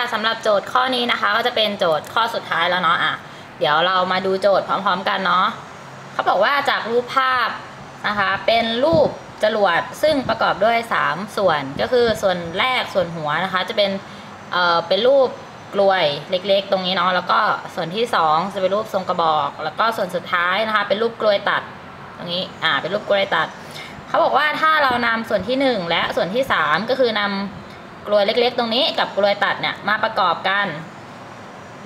ะสำหรับโจทย์ข้อนี้นะคะ ก็จะเป็นโจทย์ข้อสุดท้ายแล้วเนาะอะเดี๋ยวเรามาดูโจทย์พร้อม ๆ กันเนาะเขาบอกว่าจากรูปภาพนะคะ เป็นรูปจรวดซึ่งประกอบด้วย 3 ส่วนก็คือส่วนแรกส่วนหัวนะคะ จะเป็นเอ่อเป็นรูปกลวยเล็ก ๆ ตรงนี้เนาะแล้วก็ส่วนที่ 2 จะเป็นรูปทรงกระบอก แล้วก็ส่วนสุดท้ายนะคะ เป็นรูปกลวยตัดตรงนี้อ่าเป็นรูปกลวยตัดเขาบอกว่าถ้าเรานำส่วนที่ 1 และส่วนที่ 3 ก็คือนำก ลวยเล็ก ๆ ตรงนี้กับกลวยตัดเนี่ยมาประกอบกัน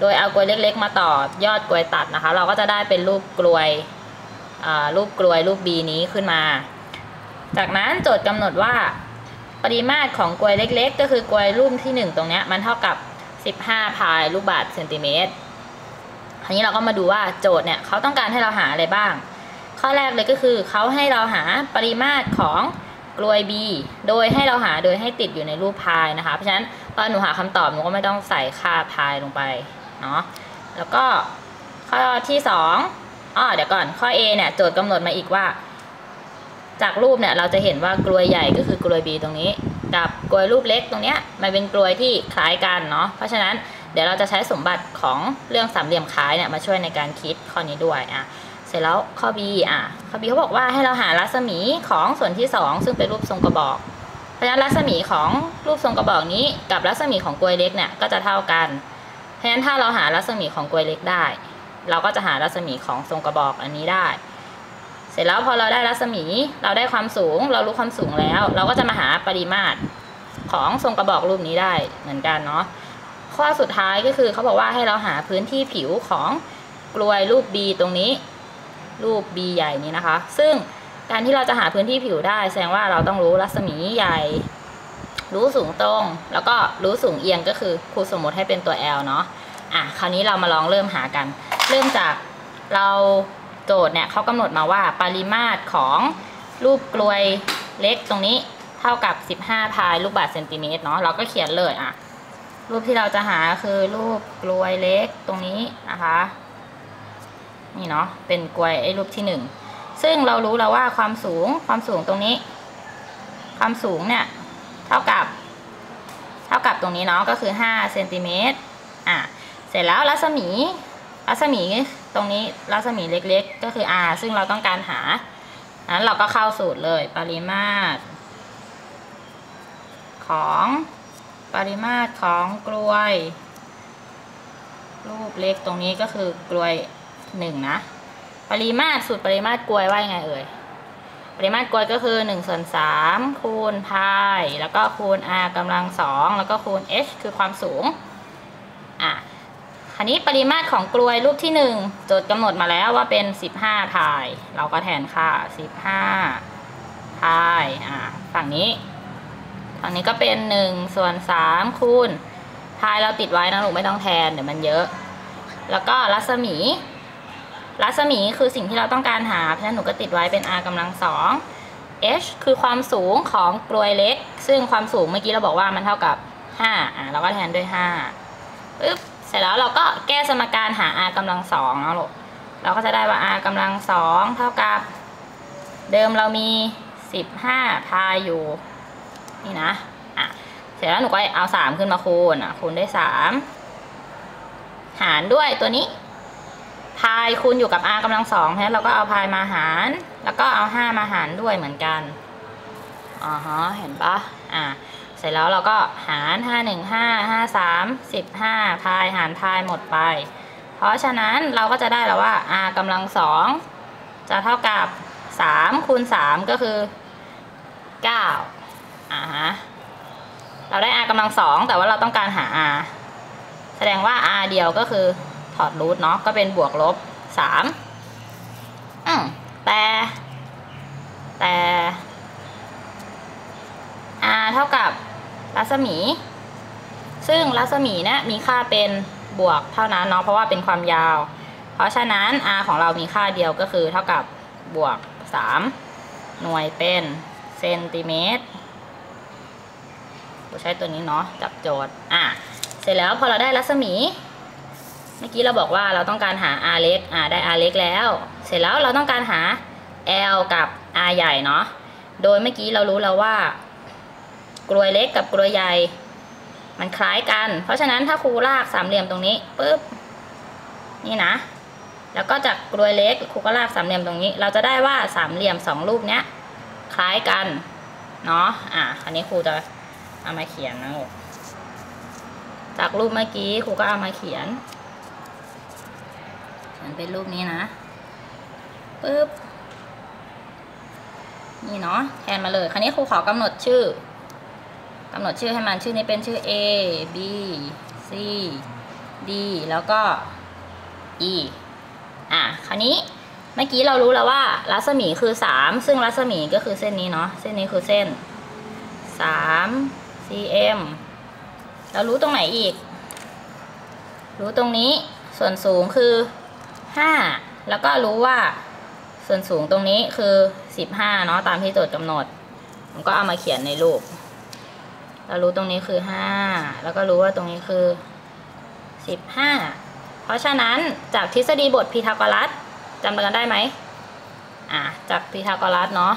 โดยเอากลวยเล็ก ๆ มาต่อยอดกลวยตัดนะคะ เราก็จะได้เป็นรูปกลวยรูปกลวยรูป B นี้ขึ้นมา จากนั้นโจทย์กำหนดว่าปริมาตรของกลวยเล็ก ๆ ก็คือกลวยรูปที่ 1 ตรงนี้มันเท่ากับ 15 พายลูกบาศก์เซนติเมตรคราวนี้เราก็มาดูว่าโจทย์เนี่ยเขาต้องการให้เราหาอะไรบ้าง ข้อแรกเลยก็คือเขาให้เราหาปริมาตรของ กลวย B โดยให้เราหาโดยให้ติดอยู่ในรูปพายนะคะ เพราะฉะนั้นตอนหนูหาคำตอบหนูก็ไม่ต้องใส่ค่าพายลงไปเนาะแล้วก็ข้อที่2อ๋อเดี๋ยวก่อนข้อ A เนี่ยโจทย์กำหนดมาอีกว่า จากรูปเนี่ยเราจะเห็นว่ากลวยใหญ่ก็คือกลวย B ตรงนี้ กับกลวยรูปเล็กตรงเนี้ยมันเป็นกลวยที่คล้ายกันเนาะเพราะฉะนั้นเดี๋ยวเราจะใช้สมบัติของเรื่องสามเหลี่ยมคล้ายเนี่ยมาช่วยในการคิดข้อนี้ด้วยอะ ร็จแล้วข้อ B อะข้อ B เขาบอกว่าให้เราหารัศมีของส่วนที่ 2 ซึ่งเป็นรูปทรงกระบอก เพราะฉะนั้นรัศมีของรูปทรงกระบอกนี้ กับรัศมีของกลวยเล็กเนี่ยก็จะเท่ากัน เพราะฉะนั้นถ้าเราหารัศมีของกลวยเล็กได้ เราก็จะหารัศมีของทรงกระบอกอันนี้ได้ เสร็จแล้วพอเราได้รัศมีเราได้ความสูง เรารู้ความสูงแล้ว เราก็จะมาหาปริมาตรของทรงกระบอกรูปนี้ได้เหมือนกันเนาะข้อสุดท้ายก็คือเขาบอกว่าให้เราหาพื้นที่ผิวของกลวยรูป B ตรงนี้ รูป B ใหญ่นี้นะคะ ซึ่งการที่เราจะหาพื้นที่ผิวได้ แสดงว่าเราต้องรู้รัศมีใหญ่ รู้สูงตรง แล้วก็รู้สูงเอียงก็คือครูสมมติให้เป็นตัว L เนาะอะคราวนี้เรามาลองเริ่มหากัน เริ่มจากเราโจทย์เนี่ยเขากำหนดมาว่าปริมาตรของรูปกลวยเล็กตรงนี้เท่ากับ 15พายลูกบาศก์เซนติเมตรเนาะเราก็เขียนเลยอะรูปที่เราจะหาคือรูปกลวยเล็กตรงนี้นะคะ นี่เนาะเป็นกลวยไอ้รูปที่หนึ่งซึ่งเรารู้แล้วว่าความสูงความสูงตรงนี้ ความสูงเนี่ยเท่ากับ เท่ากับตรงนี้เนาะก็คือ5เซนติเมตรอะเสร็จแล้วรัศมีรัศมีตรงนี้รัศมีเล็กๆ ก็คือ r ซึ่งเราต้องการหานั้นเราก็เข้าสูตรเลยปริมาตร ของปริมาตรของกลวย รูปเล็กตรงนี้ก็คือกลวย หนึ่งนะ ปริมาตรสูตรปริมาตรกลวยว่ายังไงเอ่ย ปริมาตรกลวยก็คือ1ส่วน3คูณพายแล้วก็คูณ r กำลังสองแล้วก็คูณ h คือความสูง อะคราวนี้ปริมาตรของกลวยรูปที่1โจทย์กำหนดมาแล้วว่าเป็น15พาย เราก็แทนค่า15พายอะฝั่งนี้ฝั่งนี้ก็เป็น1ส่วน3คูณพายเราติดไว้นะลูกไม่ต้องแทนเดี๋ยวมันเยอะ แล้วก็รัศมี รัศมีคือสิ่งที่เราต้องการหา เพราะฉะนั้นหนูก็ติดไว้เป็น r กำลังสอง h คือความสูงของกลวยเล็ก ซึ่งความสูงเมื่อกี้เราบอกว่ามันเท่ากับ5อะเราก็แทนด้วย5ปึ๊บเสร็จแล้วเราก็แก้สมการหา r กำลังสองเนาลูกเราก็จะได้ว่า r กำลังสองเท่ากับ เดิมเรามี 15 พายอยู่นี่นะอะเสร็จแล้วหนูก็เอาสามขึ้นมาคูณอะคูณด้วยสามหารด้วยตัวนี้ พายคูณอยู่กับ r กำลังสองเราะเราก็เอาพายมาหาร แล้วก็เอาห้ามาหารด้วยเหมือนกันอ๋อฮะเห็นปะอะเสร็จแล้วเราก็หารห้าหนึ่งห้าห้าสามสิบห้าพายหารพายหมดไป เพราะฉะนั้นเราก็จะได้แล้วว่า r กำลังสองจะเท่ากับสามคูณสามก็คือเก้าอ่าฮะเราได้ r กำลังสองแต่ว่าเราต้องการหา r แสดงว่า r เดียวก็คือ ถอดรูทเนาะก็เป็นบวกลบสามอืมแต่แต่ r เท่ากับรัศมี ซึ่งรัศมีเนี่ยมีค่าเป็นบวกเท่านั้นเนาะเพราะว่าเป็นความยาว เพราะฉะนั้น r ของเรามีค่าเดียวก็คือเท่ากับบวกสามหน่วยเป็นเซนติเมตรเราใช้ตัวนี้เนาะจับโจทย์อะเสร็จแล้วพอเราได้รัศมี มื่อกี้เราบอกว่าเราต้องการหา r เล็กอ่าได้ r เล็กแล้ว เสร็จแล้วเราต้องการหา l กับ r ใหญ่เนาะโดยเมื่อกี้เรารู้แล้วว่า กลวยเล็กกับกลวยใหญ่ มันคล้ายกัน เพราะฉะนั้นถ้าครูลากสามเหลี่ยมตรงนี้ปุ๊บนี่นะ แล้วก็จากกลวยเล็กครูก็ลากสามเหลี่ยมตรงนี้ เราจะได้ว่าสามเหลี่ยมสองรูปเนี้ยคล้ายกันเนาะอะคราวนี้ครูจะเอามาเขียนนะลูกจากรูปเมื่อกี้ครูก็เอามาเขียน เขียนเป็นรูปนี้นะปึ๊บนี่เนาะแทนมาเลย คราวนี้ครูขอกำหนดชื่อกำหนดชื่อให้มันชื่อนี้เป็นชื่อ A B C D แล้วก็ E อะคราวนี้เมื่อกี้เรารู้แล้วว่ารัศมีคือสามซึ่งรัศมีก็คือเส้นนี้เนาะเส้นนี้คือเส้นสาม cm เรารู้ตรงไหนอีก รู้ตรงนี้ส่วนสูงคือ ห้าแล้วก็รู้ว่าส่วนสูงตรงนี้คือสิบห้าเนาะตามที่โจทย์กำหนดผมก็เอามาเขียนในรูปเรารู้ตรงนี้คือห้าแล้วก็รู้ว่าตรงนี้คือสิบห้าเพราะฉะนั้นจากทฤษฎีบทพีทาโกรัสจำกันได้ไหมอะจากพีทาโกรัสเนาะ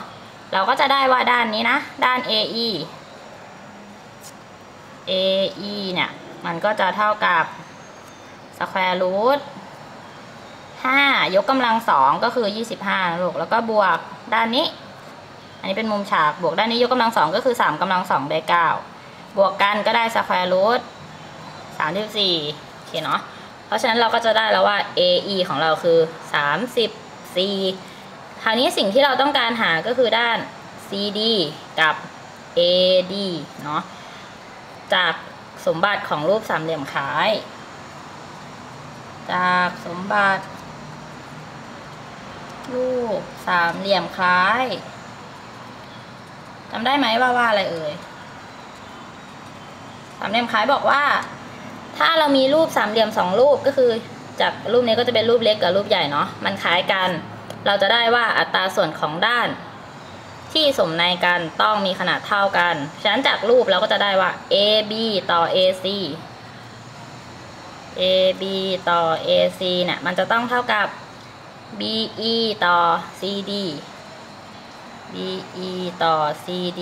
เราก็จะได้ว่าด้านนี้นะ ด้าน AE AE เนี่ย มันก็จะเท่ากับ square root 5 ยกกำลังสองก็คือ 25นะลูกแล้วก็บวกด้านนี้ อันนี้เป็นมุมฉากบวกด้านนี้ยกกำลังสองก็คือ 3กำลังสองได้9บวกกันก็ได้ square root 34โอเคเนาะเพราะฉะนั้นเราก็จะได้แล้วว่า AE ของเราคือ 34คราวนี้สิ่งที่เราต้องการหาก็คือด้าน CD กับ AD เนาะจากสมบัติของรูปสามเหลี่ยมคล้าย จากสมบัติ รูปสามเหลี่ยมคล้ายจำได้ไหมว่าว่าอะไรเอ่ยสามเหลี่ยมคล้ายบอกว่า ถ้าเรามีรูปสามเหลี่ยมสองรูปก็คือ จากรูปนี้ก็จะเป็นรูปเล็กกับรูปใหญ่เนาะมันคล้ายกัน เราจะได้ว่าอัตราส่วนของด้านที่สมในกันต้องมีขนาดเท่ากัน ฉะนั้นจากรูปเราก็จะได้ว่า AB ต่อ AC AB ต่อ AC เนี่ยมันจะต้องเท่ากับ BE ต่อ CD BE ต่อ CD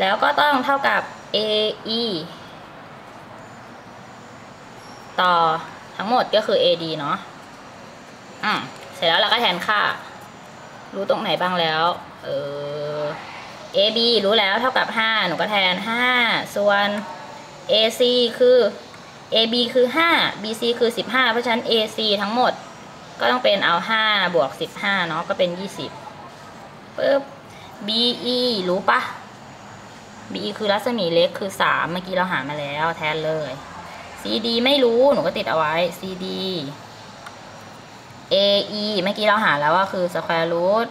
แล้วก็ต้องเท่ากับ AE ต่อทั้งหมดก็คือ AD เนาะอืมเสร็จแล้วเราก็แทนค่า รู้ตรงไหนบ้างแล้ว เออ AB รู้แล้วเท่ากับ 5 หนูก็แทน 5 ส่วน AC คือ AB คือ 5 BC คือ 15 เพราะฉะนั้น AC ทั้งหมด ก็ต้องเป็นเอา5บวก15เนาะก็เป็น20ปึ๊บ BE รู้ปะ BE คือรัศมีเล็กคือ3เมื่อกี้เราหามาแล้วแทนเลย CD ไม่รู้หนูก็ติดเอาไว้ CD AE เมื่อกี้เราหาแล้วว่าคือ square root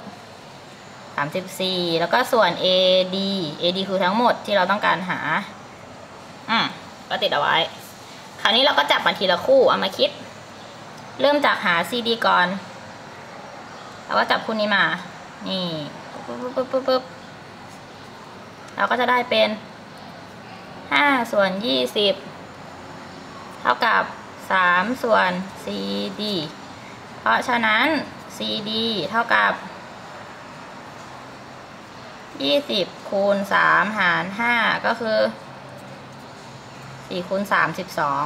34 แล้วก็ส่วน AD AD คือทั้งหมดที่เราต้องการหา อืมก็ติดเอาไว้ คราวนี้เราก็จับมาทีละคู่เอามาคิด เริ่มจากหา CD ก่อนเราก็จับคู่นี้มา นี่ปุ๊บปุ๊บปุ๊บปุ๊บปุ๊บเราก็จะได้เป็น5ส่วน20เท่ากับ3ส่วน CD เพราะฉะนั้น CD เท่ากับ20คูณ3หาร5ก็คือ4คูณ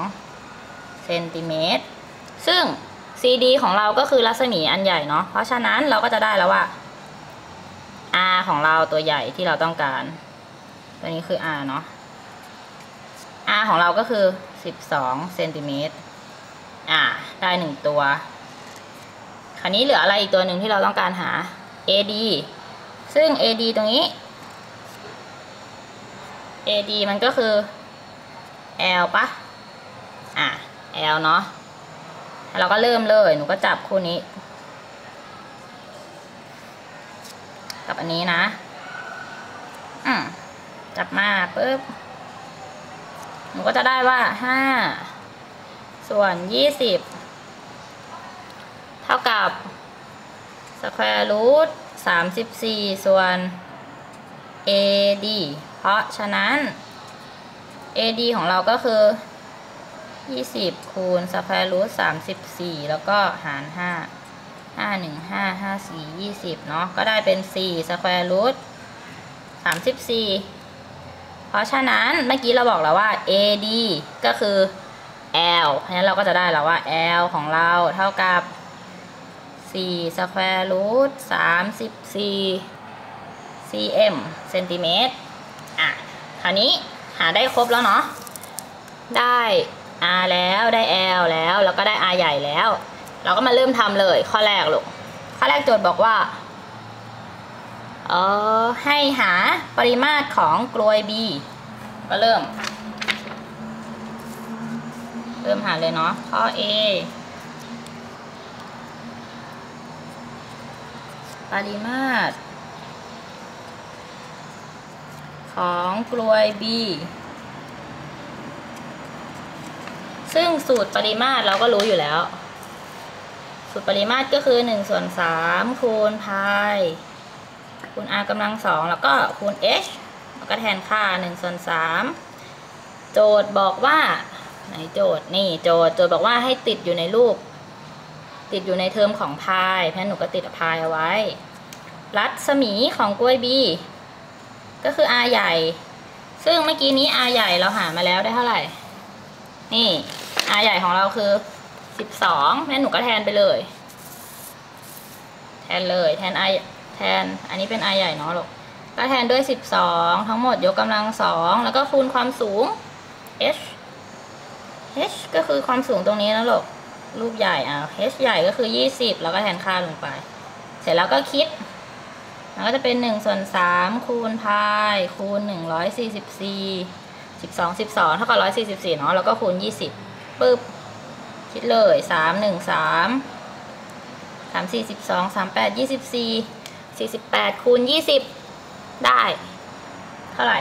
32เซนติเมตร ซึ่ง CD ของเราก็คือรัศมีอันใหญ่เนาะ เพราะฉะนั้นเราก็จะได้แล้วว่า R ของเราตัวใหญ่ที่เราต้องการ ตัวนี้คือ R เนาะ R ของเราก็คือ 12เซนติเมตรอ่า ได้หนึ่งตัว คราวนี้เหลืออะไรอีกตัวหนึ่งที่เราต้องการหา AD ซึ่ง AD ตรงนี้ AD มันก็คือ L ปะอะ L เนาะ เราก็เริ่มเลย หนูก็จับคู่นี้ กับอันนี้นะ อืมจับมาปุ๊บ หนูก็จะได้ว่าห้าส่วนยี่สิบเท่ากับ square root สามสิบสี่ส่วน AD เพราะฉะนั้น AD ของเราก็คือ 20คูณ square root 34แล้วก็หาร5 5 1 5 5 4 20เนาะก็ได้เป็น4 square root 34เพราะฉะนั้นเมื่อกี้เราบอกแล้วว่า AD ก็คือ L เพราะฉะนั้นเราก็จะได้แล้วว่า L ของเราเท่ากับ4 square root 34 cm เซนติเมตรอะ คราวนี้หาได้ครบแล้วเนาะ ได้ R แล้วได้ L แล้วแล้วก็ได้ R ใหญ่แล้ว เราก็มาเริ่มทำเลยข้อแรกลูกข้อแรกโจทย์บอกว่าเออให้หาปริมาตรของกลวย B ก็เริ่ม เริ่มหาเลยเนาะข้อ A ปริมาตรของกลวย B ซึ่งสูตรปริมาตรเราก็รู้อยู่แล้ว สูตรปริมาตรก็คือ1ส่วน3คูณพายคูณ r กำลังสองแล้วก็คูณ h แล้วก็แทนค่า1ส่วน3โจทย์บอกว่าไหนโจทย์นี่โจทย์โจทย์บอกว่าให้ติดอยู่ในรูป ติดอยู่ในเทอมของพายเพราะฉะนั้นหนูก็ติดพายเอาไว้ รัศมีของกล้วย b ก็คือ r ใหญ่ ซึ่งเมื่อกี้นี้ r ใหญ่เราหามาแล้วได้เท่าไหร่ นี่ r ใหญ่ของเราคือ12งั้นหนูก็แทนไปเลย แทนเลยแทน r แทน อันนี้เป็น r ใหญ่เนาะลูกก็แทนด้วย12ทั้งหมดยกกำลังสองแล้วก็คูณความสูง h h ก็คือความสูงตรงนี้นะลูกรูปใหญ่อะ h ใหญ่ก็คือ20แล้วก็แทนค่าลงไป เสร็จแล้วก็คิดมันก็จะเป็น1ส่วน3คูณพายคูณ144 12 12เท่ากับ144เนาะแล้วก็คูณ20 ปึ๊บคิดเลย3 1 3 3 4 12 3 8 24 48คูณ20ได้ เท่าไหร่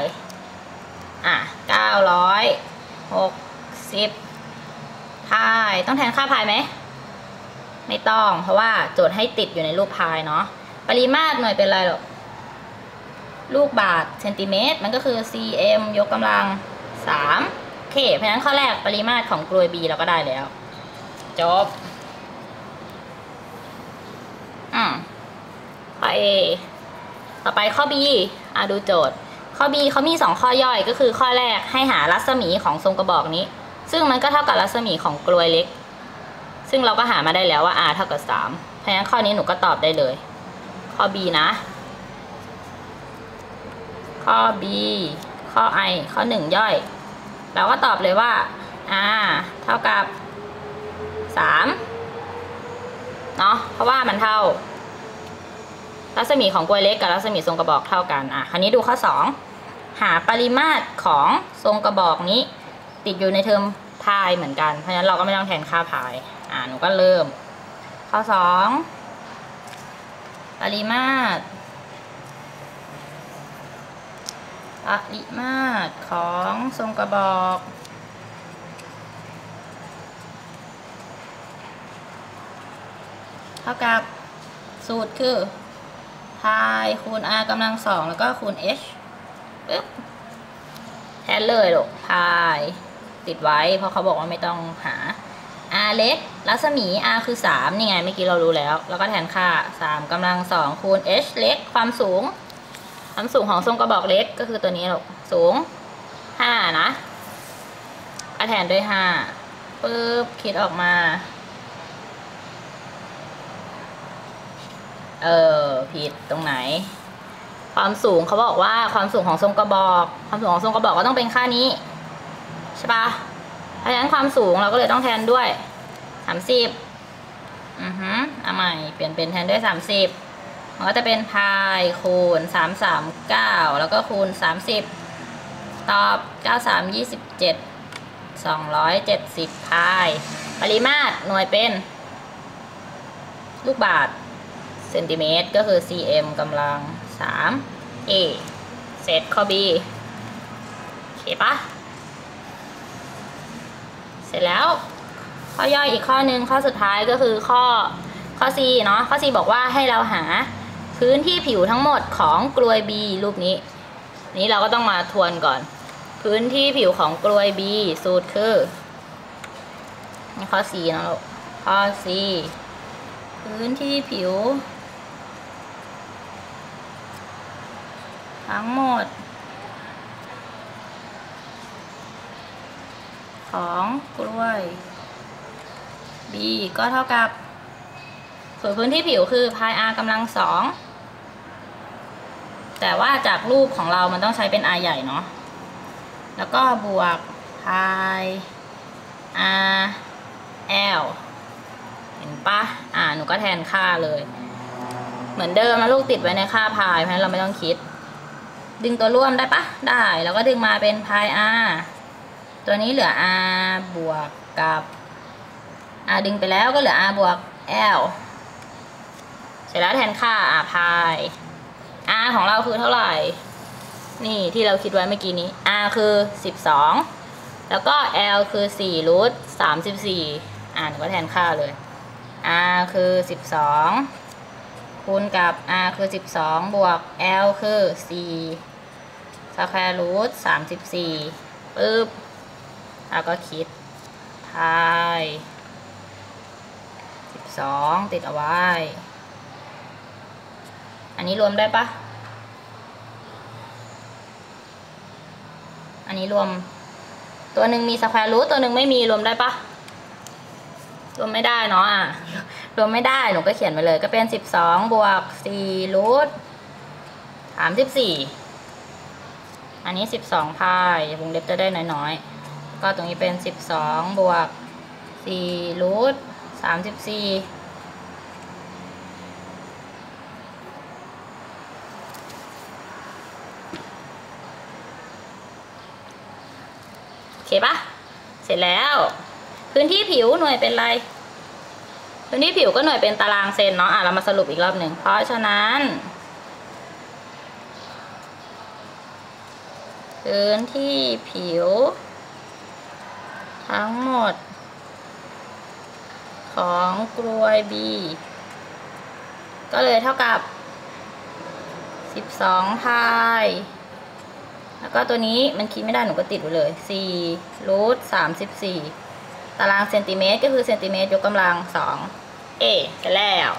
อะ960พายต้องแทนค่าพายไหม ไม่ต้อง เพราะว่าโจทย์ให้ติดอยู่ในรูปพายเนาะปริมาตรหน่วยเป็นอะไรหรอกลูกบาทเซนติเมตร มันก็คือ cm ยกกำลัง3 เค เพราะฉะนั้นข้อแรกปริมาตรของกลวย b เราก็ได้แล้ว จบ อืมข้อ A ต่อไปข้อ B อะดูโจทย์ ข้อ B เขามีสองข้อย่อยก็คือข้อแรกให้หารัศมีของทรงกระบอกนี้ ซึ่งมันก็เท่ากับรัศมีของกลวยเล็ก ซึ่งเราก็หามาได้แล้วว่า r เท่ากับ3เพราะฉะนั้นข้อนี้หนูก็ตอบได้เลย ข้อ B นะ ข้อ B ข้อ I ข้อ 1 ย่อย เราก็ตอบเลยว่า r เท่ากับ 3 เนาะเพราะว่ามันเท่า รัศมีของกลวยเล็กกับรัศมีทรงกระบอกเท่ากัน อะ คราวนี้ดูข้อ 2 หาปริมาตรของทรงกระบอกนี้ ติดอยู่ในเทอมพายเหมือนกัน เพราะฉะนั้นเราก็ไม่ต้องแทนค่าพาย อ่า หนูก็เริ่ม ข้อ 2 ปริมาตร ปริมาตรของทรงกระบอก เท่ากับสูตรคือพายคูณ r กำลังสองแล้วก็คูณ h ปึ๊บแทนเลยลูกพายติดไว้ เพราะเขาบอกว่าไม่ต้องหา r เล็ก รัศมี r คือ 3 นี่ไงเมื่อกี้เรารู้แล้ว แล้วก็แทนค่า 3กำลังสองคูณ h เล็ก ความสูง ความสูงของทรงกระบอกเล็กก็คือตัวนี้ลูกสูง5นะก็แทนด้วย5ปึ๊บคิดออกมา เออผิดตรงไหน ความสูงเขาบอกว่าความสูงของทรงกระบอก ความสูงของทรงกระบอกก็ต้องเป็นค่านี้ใช่ปะเพราะฉะนั้นความสูงเราก็เลยต้องแทนด้วยสามสิบอือฮึเอาใหม่เปลี่ยนเป็นแทนด้วยสามสิบ มันก็จะเป็นพายคูณสามสามเก้าแล้วก็คูณสามสิบตอบเก้าสามยี่สิบเจ็ดสองร้อยเจ็ดสิบพาย ปริมาตรหน่วยเป็น ลูกบาทเซนติเมตรก็คือ cm กำลัง3 a เสร็จข้อ b โอเคปะเสร็จแล้ว ข้อย่อยอีกข้อหนึ่งข้อสุดท้ายก็คือข้อข้อ c เนาะข้อ c บอกว่าให้เราหา พื้นที่ผิวทั้งหมดของกลวย b รูปนี้ นี้เราก็ต้องมาทวนก่อน พื้นที่ผิวของกลวย b สูตรคือนี่ข้อ c นะลูกข้อ c พื้นที่ผิว ทั้งหมด ของกล้วย b ก็เท่ากับ ส่วนพื้นที่ผิวคือพาย r กำลังสองแต่ว่าจากรูปของเรามันต้องใช้เป็น r ใหญ่เนาะแล้วก็บวกพาย r l เห็นปะอ่าหนูก็แทนค่าเลย เหมือนเดิมนะลูกติดไว้ในค่าพายเพราะฉะนั้นเราไม่ต้องคิด ดึงตัวร่วมได้ปะได้ แล้วก็ดึงมาเป็นพาย r ตัวนี้เหลือ r บวกกับ r ดึงไปแล้วก็เหลือ r บวก l ร็จแล้วแทนค่า r พาย r ของเราคือเท่าไหร่ นี่ที่เราคิดไว้เมื่อกี้นี้ r คือ 12 แล้วก็ l คือ4รูท34 อ่านก็แทนค่าเลย r คือ 12 คูณกับ r คือ 12 บวก l คือ4สแควร์รูท34ปึ๊บแล้วก็คิดพาย 12 ติดเอาไว้ อันนี้รวมได้ปะอันนี้รวม ตัวหนึ่งมีสแควร์รูทตัวหนึ่งไม่มีรวมได้ปะรวมไม่ได้เนาะอะรวมไม่ได้หนูก็เขียนไปเลย ก็เป็นสิบสองบวกสี่รูทสามสิบสี่อันนี้สิบสองพายวงเล็บจะได้น้อยๆ ก็ตรงนี้เป็นสิบสองบวกสี่รูทสามสิบสี่โอเคปะ เสร็จแล้ว พื้นที่ผิวหน่วยเป็นไร พื้นที่ผิวก็หน่วยเป็นตารางเซนเนาะอะเรามาสรุปอีกรอบหนึ่งเพราะฉะนั้น พื้นที่ผิว ทั้งหมด ของกลวย B ก็เลยเท่ากับ 12พาย แล้วก็ตัวนี้มันคิดไม่ได้หนูก็ติดไว้เลย4รูท34 ตารางเซนติเมตรก็คือเซนติเมตรยกกำลัง2เอเสร็จแล้ว